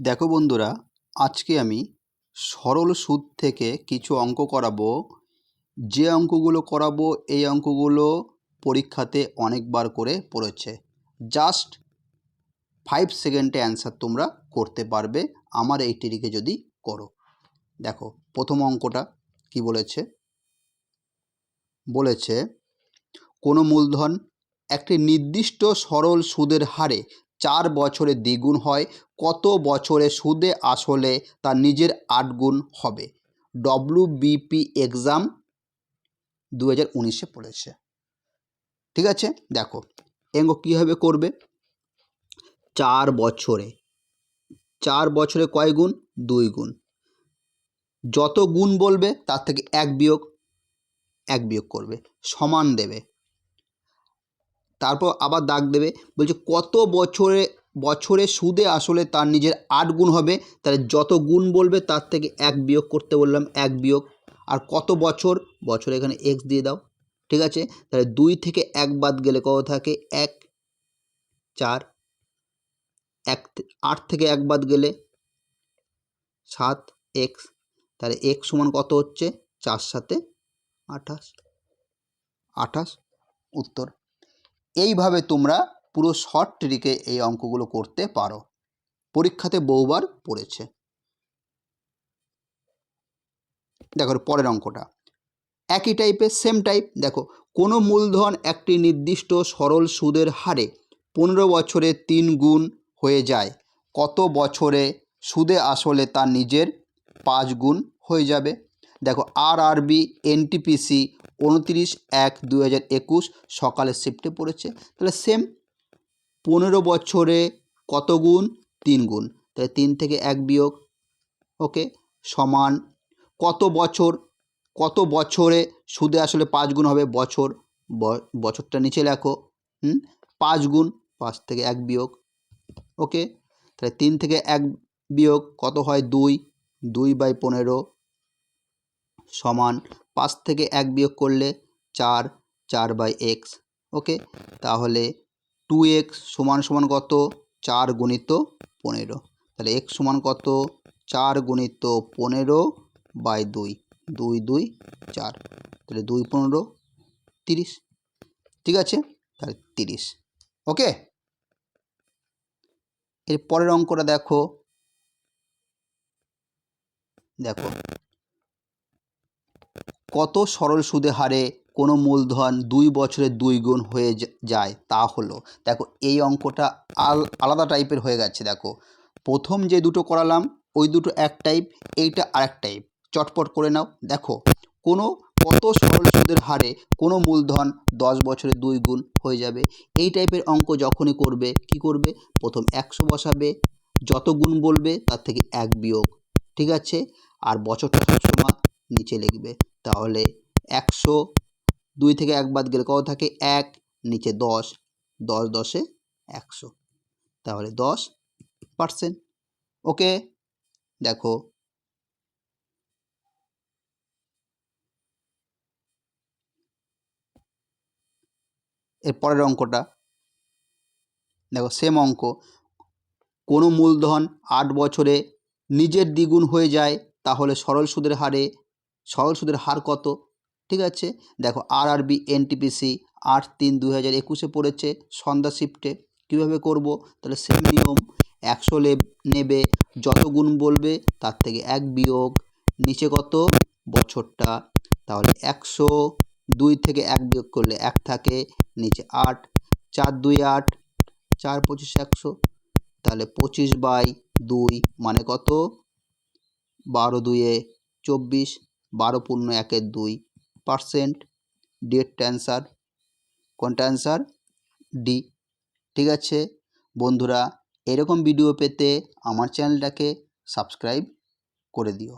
দেখো বন্ধুরা, আজকে আমি সরল সুদ থেকে কিছু অঙ্ক করাবো। যে অঙ্কগুলো করাবো, এই অঙ্কগুলো পরীক্ষাতে অনেকবার করে পড়েছে। জাস্ট ফাইভ সেকেন্ডে অ্যান্সার তোমরা করতে পারবে, আমার এই ট্রিকে যদি করো। দেখো, প্রথম অঙ্কটা কি বলেছে? বলেছে, কোনো মূলধন একটি নির্দিষ্ট সরল সুদের হারে চার বছরে দ্বিগুণ হয়, কত বছরে সুদে আসলে তার নিজের আট গুণ হবে ডব্লিউ বিপি এক্সাম দু হাজার উনিশে পড়েছে। ঠিক আছে? দেখো, এঙ্গ কীভাবে করবে? চার বছরে। চার বছরে কয় গুণ? দুই গুণ। যত গুণ বলবে, তার থেকে এক বিয়োগ এক বিয়োগ করবে। সমান দেবে। তারপর আবার দাগ দেবে। বলছে, কত বছরে বছরে সুদে আসলে তার নিজের আট গুণ হবে। তাহলে যত গুণ বলবে, তার থেকে এক বিয়োগ করতে বললাম, এক বিয়োগ। আর কত বছর? বছর এখানে এক্স দিয়ে দাও। ঠিক আছে? তাহলে দুই থেকে এক বাদ গেলে কত থাকে? এক, চার। এক আট থেকে এক বাদ গেলে সাত এক্স। তাহলে এক্স সমান কত হচ্ছে? চার সাথে আঠাশ। আঠাশ, উত্তর। এইভাবে তোমরা পুরো শর্ট ট্রিকে এই অঙ্কগুলো করতে পারো। পরীক্ষাতে বহুবার পড়েছে। দেখো পরের অঙ্কটা। একই টাইপের সেম টাইপ দেখো, কোনো মূলধন একটি নির্দিষ্ট সরল সুদের হারে পনেরো বছরে তিন গুণ হয়ে যায়। কত বছরে সুদে আসলে তার নিজের পাঁচ গুণ হয়ে যাবে। দেখো আর আরবি এনটিপিসি উনত্রিশ এক দু হাজার একুশ সকালের শিফটে পড়েছে। তাহলে সেম পনেরো বছরে কত গুণ? তিন গুণ। তাহলে তিন থেকে এক বিয়োগ ওকে সমান কত বছর? কত বছরে সুদে আসলে পাঁচ গুণ হবে? বছর বছরটা নিচে লেখো, হুম? পাঁচ গুণ, পাঁচ থেকে এক বিয়োগ ওকে তাহলে তিন থেকে এক বিয়োগ কত হয়? দুই দুই বাই পনেরো সমান পাঁচ থেকে এক বিয়োগ করলে চার চার বাই এক্স, ওকে? তাহলে টু এক্স সমান সমান কত? চার গুণিত পনেরো। তাহলে এক্স সমান কত? চার গুণিত পনেরো বাই দুই দুই দুই, চার। তাহলে দুই পনেরো, তিরিশ। ঠিক আছে? তাহলে তিরিশ, ওকে? এর পরের অঙ্কটা দেখো। দেখো কত সরল সুদে হারে কোনো মূলধন দুই বছরে দুই গুণ হয়ে যায় তা হলো, দেখো এই অঙ্কটা আল, আলাদা টাইপের হয়ে গেছে, দেখো। প্রথম যে দুটো করালাম, ওই দুটো এক টাইপ, এইটা আরেক টাইপ। চটপট করে নাও, দেখো। কোনো কত সরল সুদের হারে কোনো মূলধন দশ বছরে দুই গুণ হয়ে যাবে। এই টাইপের অঙ্ক যখনই করবে, কি করবে? প্রথম একশো বসাবে, যত গুণ বলবে তার থেকে এক বিয়োগ, ঠিক আছে? আর বছরটা সবসময় নিচে লিখবে। তাহলে একশো দুই থেকে এক বাদ গেলে কত থাকে? এক, নিচে দশ দশ দশে একশো। তাহলে দশ পার্সেন্ট ওকে দেখো। এর পরের অঙ্কটা। দেখো সেম অঙ্ক। কোনো মূলধন আট বছরে নিজের দ্বিগুণ হয়ে যায়, তাহলে সরল সুদের হারে সরল সুদের হার কত? ঠিক আছে? দেখো আর আরবি এনটিপিসি আট তিন দুই হাজার একুশে পড়েছে, সন্ধ্যা শিফটে কীভাবে করব? তাহলে সেম নিয়ম, একশো নেবে, যত গুণ বলবে, তার থেকে এক বিয়োগ। নিচে কত? বছরটা। তাহলে একশো দুই থেকে এক বিয়োগ করলে এক থাকে, নিচে আট। চার দুই আট, চার পঁচিশ একশো। তাহলে পঁচিশ বাই দুই মানে কত? বারো দুইয়ে চব্বিশ। বারো পূর্ণ একের দুই পার্সেন্ট। ডেট অ্যান্সার, কোনটা অ্যান্সার? ডি। ঠিক আছে? বন্ধুরা, এরকম ভিডিও পেতে আমার চ্যানেলটাকে সাবস্ক্রাইব করে দিও।